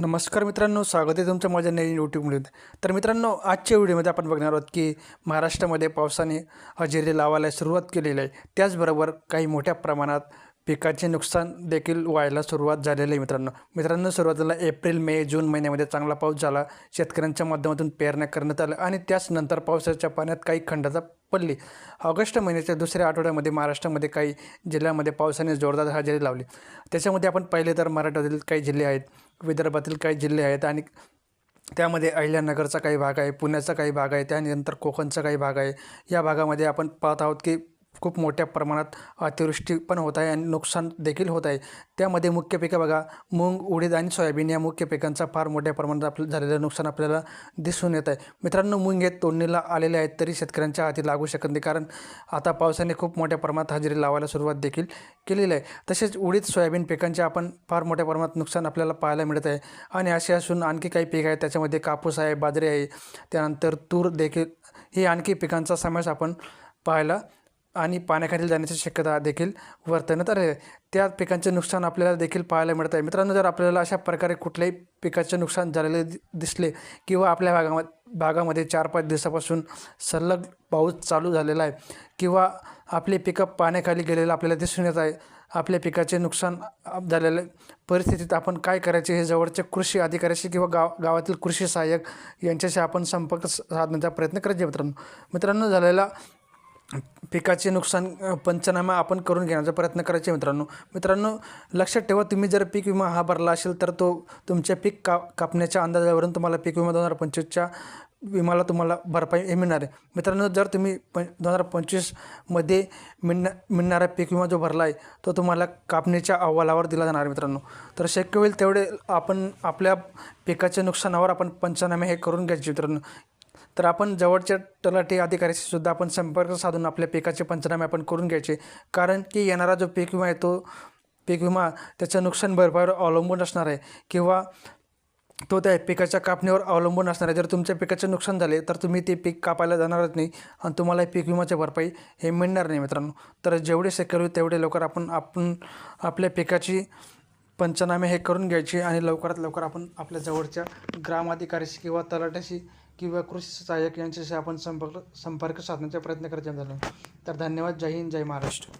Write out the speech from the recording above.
नमस्कार मित्रांनो स्वागत आहे तुमचं माझ्या नवीन युट्यूबमध्ये तर मित्रांनो आजच्या व्हिडिओमध्ये आपण बघणार आहोत की महाराष्ट्रामध्ये पावसाने हजेरी लावायला सुरुवात केलेली आहे. त्याचबरोबर काही मोठ्या प्रमाणात पिकाचे नुकसान देखील व्हायला सुरुवात झालेली आहे मित्रांनो. मित्रांनो सुरुवातीला एप्रिल मे जून महिन्यामध्ये चांगला पाऊस झाला. शेतकऱ्यांच्या माध्यमातून पेरण्या करण्यात आल्या आणि त्याच नंतर पावसाच्या पाण्यात काही खंडाचा पडली. ऑगस्ट महिन्याच्या दुसऱ्या आठवड्यामध्ये महाराष्ट्रामध्ये काही जिल्ह्यामध्ये पावसाने जोरदार हजेरी लावली. त्याच्यामध्ये आपण पाहिले तर मराठवाड्यातील काही जिल्हे आहेत विदर्भातील काही जिल्हे आहेत आणि त्यामध्ये अहिल्यानगरचा काही भाग आहे पुण्याचा काही भाग आहे त्यानंतर कोकणचा काही भाग आहे. या भागामध्ये आपण पाहत आहोत की खूप मोठ्या प्रमाणात अतिवृष्टी पण होत आहे आणि नुकसान देखील होत आहे. त्यामध्ये मुख्य पिकं बघा मूग उडीद आणि सोयाबीन या मुख्य पिकांचा फार मोठ्या प्रमाणात आपलं झालेलं नुकसान आपल्याला दिसून येत आहे. मित्रांनो मूग हे तोडणीला आलेले आहेत तरी शेतकऱ्यांच्या हाती लागू शकत नाही कारण आता पावसाने खूप मोठ्या प्रमाणात हजेरी लावायला सुरुवात देखील केलेली आहे. तसेच उडीद सोयाबीन पिकांचे आपण फार मोठ्या प्रमाणात नुकसान आपल्याला पाहायला मिळत आहे. आणि असे असून आणखी काही पिकं आहेत त्याच्यामध्ये कापूस आहे बाजरी आहे त्यानंतर तूर देखील हे आणखी पिकांचा समावेश आपण पाहायला आणि पाण्याखाली जाण्याची शक्यता देखील वर्तवण्यात आली आहे. त्या पिकांचे नुकसान आपल्याला देखील पाहायला मिळत आहे. मित्रांनो जर आपल्याला अशा प्रकारे कुठल्याही पिकाचे नुकसान झालेले दिसले किंवा आपल्या भागाम भागामध्ये चार पाच दिवसापासून सलग पाऊस चालू झालेला आहे किंवा आपले पिकं पाण्याखाली गेलेलं आपल्याला दिसून येत आहे आपल्या पिकाचे नुकसान झालेले परिस्थितीत आपण काय करायचे हे जवळचे कृषी अधिकाऱ्याशी किंवा गाव गावातील कृषी सहाय्यक यांच्याशी आपण संपर्क साधण्याचा प्रयत्न करायचे मित्रांनो. मित्रांनो झालेला पिकाचे नुकसान पंचनामा आपण करून घेण्याचा प्रयत्न करायचे मित्रांनो. मित्रांनो लक्षात ठेवा तुम्ही जर पीक विमा हा भरला असेल तर तो तुमच्या पीक का कापण्याच्या अंदाजावरून तुम्हाला पीक विमा दोन हजार पंचवीसच्या विमाला तुम्हाला भरपाई हे मिळणार आहे. मित्रांनो जर तुम्ही प दोन हजार पंचवीसमध्ये मिळणा मिळणारा पीक विमा जो भरला आहे तो तुम्हाला कापणीच्या अहवालावर दिला जाणार आहे मित्रांनो. तर शक्य होईल तेवढे आपण आपल्या पिकाच्या नुकसानावर आपण पंचनामे हे करून घ्यायचे मित्रांनो. तर आपण जवळच्या तलाठी अधिकाऱ्याशी सुद्धा आपण संपर्क साधून आपल्या पिकाचे पंचनामे आपण करून घ्यायचे. कारण की येणारा जो पीक विमा आहे तो पीक विमा त्याचं नुकसान भरपाईवर अवलंबून असणार आहे किंवा तो त्या पिकाच्या कापणीवर अवलंबून असणार आहे. जर तुमच्या पिकाचे नुकसान झाले तर तुम्ही ते पीक कापायला जाणारच नाही आणि तुम्हाला पीक विमाची भरपाई हे मिळणार नाही मित्रांनो. तर जेवढे शक्य होईल तेवढे लवकर आपण आपण आपल्या पिकाची पंचनामे हे करून घ्यायचे आणि लवकरात लवकर आपण आपल्या जवळच्या ग्रामाधिकाऱ्याशी किंवा तलाट्याशी किंवा कृषी सहाय्यक यांच्याशी आपण संपर्क संपर्क साधण्याचा प्रयत्न करत झाला तर धन्यवाद. जय हिंद जय महाराष्ट्र.